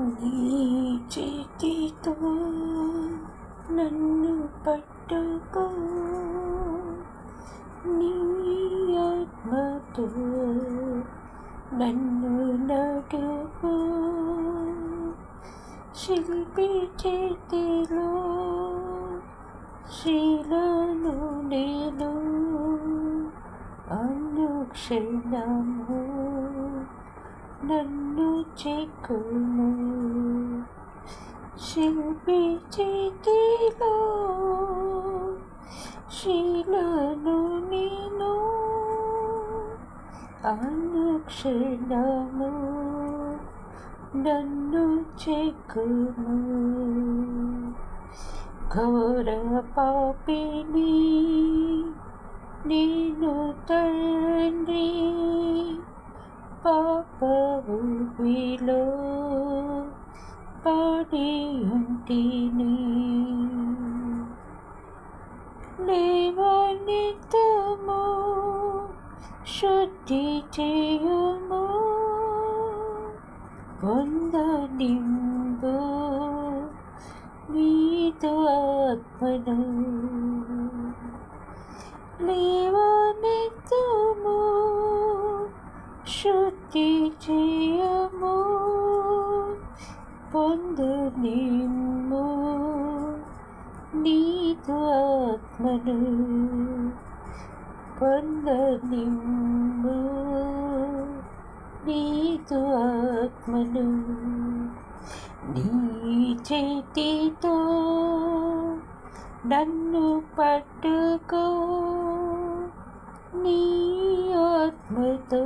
నీ చేతితో నన్ను పట్టుకో. నీ ఆత్మతో నన్ను నడుపు. శిల్పి చేతిలో శిలను నేను అనుక్షణము నన్ను చెక్కును శిల్పి చేతిలో శీలను నేను అనుక్షణము నన్ను చెక్కును ఘోర పాపిని నేను తండ్రి có bơ quy lô bơ đi hùng tì ni lê bơ ni tư mô sư tì tì yu mô bốn đơ điểm bơ vi tư ạc శుద్ధి చేయము పొందు నిమ్ము నీతో ఆత్మను పొంద నిమ్ము నీతో ఆత్మను. నీ చేతితో నన్ను పట్టుకో నీ ఆత్మతో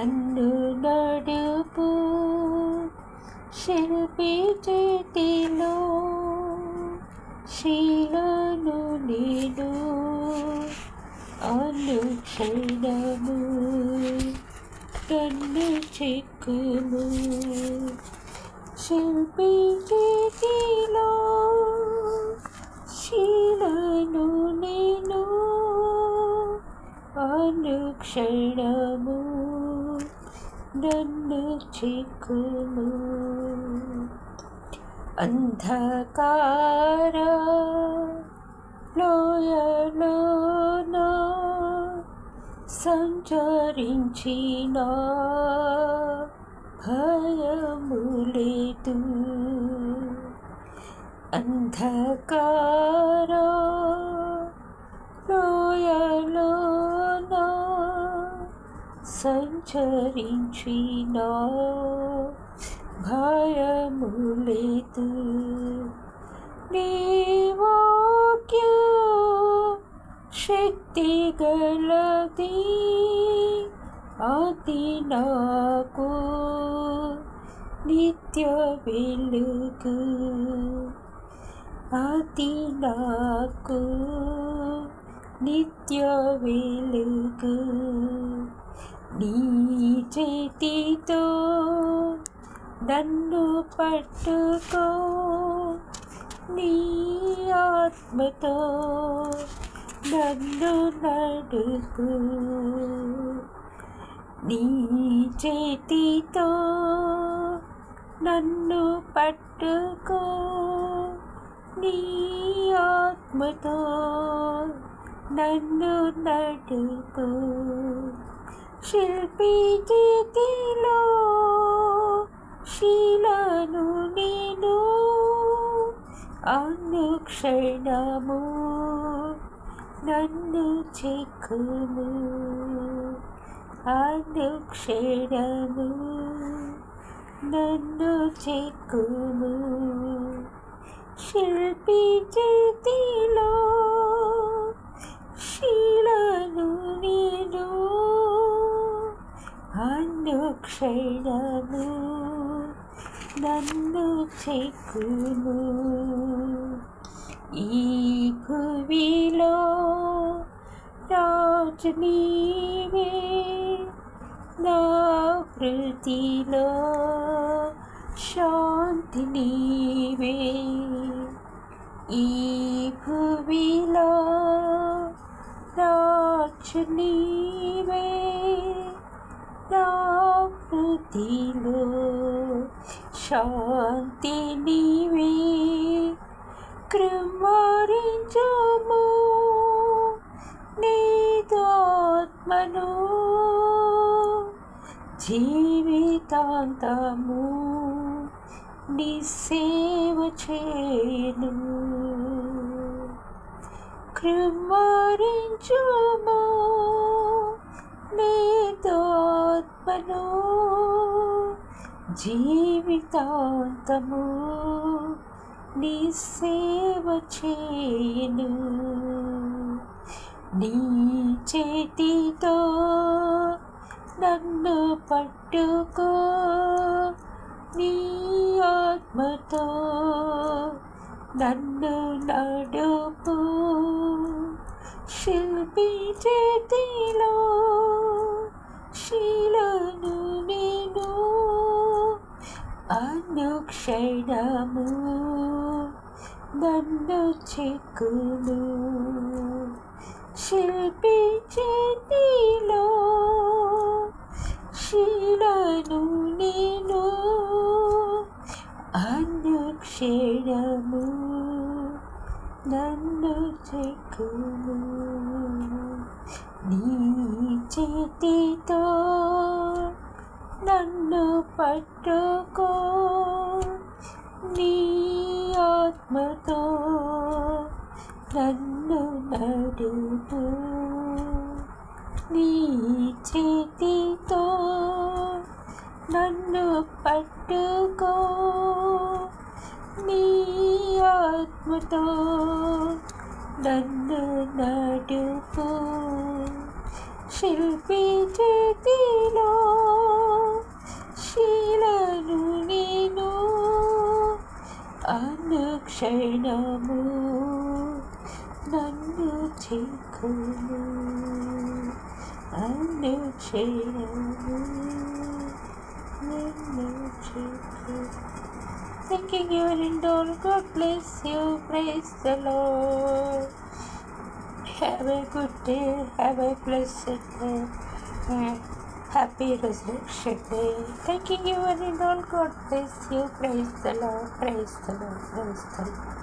నన్ను నడుపు శిల్పి చేతిలో శీలను నేను అనుక్షణము కన్ను చిక్కుము శిల్పి చేతిలో శీలను నేను అనుక్షణము నన్ను చిక్కుము అంధకార లోయలోన సంచరించిన భయము లేదు అంధకార లోయలోన సంచరించిన భయము లేదు నీ శక్తి గలది అతి నాకు నిత్య వెలుగు అతి నాకు నిత్య వెలుగు. నీ చేతితో నన్ను పట్టుకో. నీ ఆత్మతో నన్ను నడుకు నీ చేతితో నన్ను పట్టుకో. నీ ఆత్మతో నన్ను నడుకో శిల్పి చేతిలో శీలను నేను అనుక్షణము నన్ను చెక్కుము అనుక్షణము నన్ను చెక్కుము శిల్పి చేతిలో శీలను నేను అనుక్షణము నన్ను చెక్కును ఈ భువిలో రాజు నీవే నా హృతిలో శాంతి నీవే ఈ భువిలో రాజు నీవే నా హృతిలో శాంతి నీవే కృమారించము నీతోత్మను జీవితాంతము నీ సేవ చేయను కృమారించుము నీతోత్మను జీవితాంతము నీ సేవ చేయను. నీ చేతితో నన్ను పట్టుకో. నీ ఆత్మతో నన్ను నడుపు. శిల్పి చేతిలో అనుక్షణము నన్ను చెక్కును శిల్పి చేతిలో శీలను నేను అనుక్షణము నన్ను చెక్కును నీ చేతితో నన్ను పట్టుకో నీ ఆత్మతో నన్ను నడుపు నీ చేతితో నన్ను పట్టుకో నీ ఆత్మతో నన్ను నడుపు శిల్పి చేతిలో అనుక్షణము నన్ను చిక్కును అనుక్షణము నన్ను చిక్కును Thanking you and all, God bless you, praise the Lord. Have a good day, have a blessed day, and happy resurrection day. Thanking you and all, God bless you, praise the Lord, praise the Lord, praise the Lord.